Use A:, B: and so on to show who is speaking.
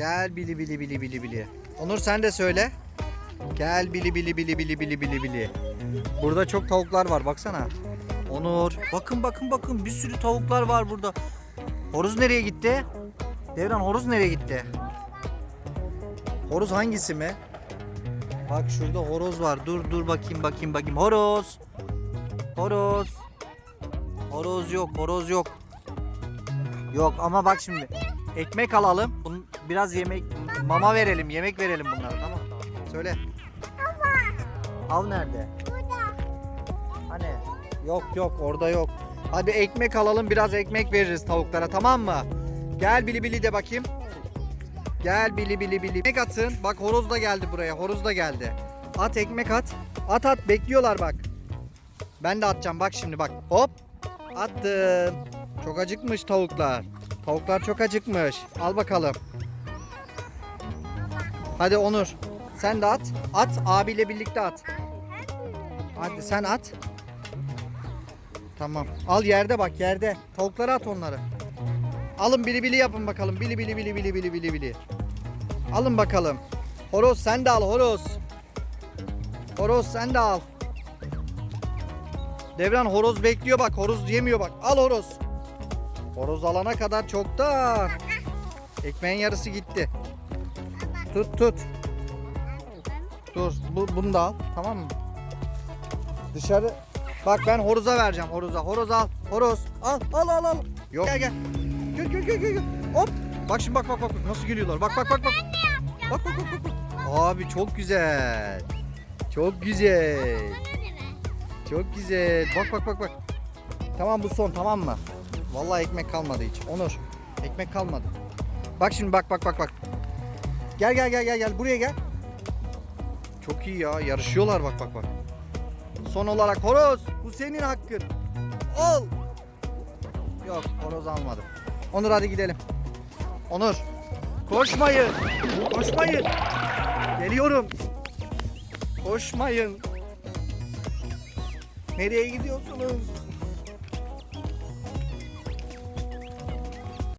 A: Gel bili bili bili bili bili. Onur sen de söyle. Gel bili bili bili bili bili bili bili. Burada çok tavuklar var baksana. Onur. Bakın bakın bakın bir sürü tavuklar var burada. Horoz nereye gitti? Devran horoz nereye gitti? Horoz hangisi mi? Bak şurada horoz var. Dur dur bakayım bakayım bakayım. Horoz. Horoz. Horoz yok, horoz yok. Yok ama bak şimdi. Ekmek alalım. Biraz yemek mama verelim, yemek verelim bunlara tamam. Söyle. Av nerede? Hani? Yok yok orada yok. Hadi ekmek alalım biraz ekmek veririz tavuklara tamam mı? Gel bili bili de bakayım. Gel bili bili bili. Ekmek atın. Bak horoz da geldi buraya. Horoz da geldi. At ekmek at. At at bekliyorlar bak. Ben de atacağım bak şimdi bak. Hop. Attım. Çok acıkmış tavuklar. Tavuklar çok acıkmış. Al bakalım. Hadi Onur. Sen de at. At abiyle birlikte at. Hadi sen at. Tamam. Al yerde bak yerde. Tavuklara at onları. Alın bili bili yapın bakalım. Bili bili bili bili bili bili bili. Alın bakalım. Horoz sen de al horoz. Horoz sen de al. Devran horoz bekliyor bak. Horoz yemiyor bak. Al horoz. Horoz alana kadar çoktan. Ekmeğin yarısı gitti. Tut tut. Dur bu, bunu da al. Tamam mı? Dışarı. Bak ben horoza vereceğim horoza. Horoz al. Horoz. Al al al al. Yok. Gel gel. Gel gel gel gel. Hop. Bak şimdi bak bak bak. Nasıl gülüyorlar. Bak bak bak bak. Bak bak bak bak. bak. Abi çok güzel. Çok güzel. Çok güzel. Bak bak bak bak. Tamam bu son tamam mı? Vallahi ekmek kalmadı hiç. Onur. Ekmek kalmadı. Bak şimdi bak bak bak bak. Gel gel gel gel gel buraya gel. Çok iyi ya. Yarışıyorlar bak bak bak. Son olarak horoz. Bu senin hakkın. Al. Yok horoz almadım. Onur hadi gidelim. Onur. Koşmayın. Koşmayın. Geliyorum. Koşmayın. Nereye gidiyorsunuz?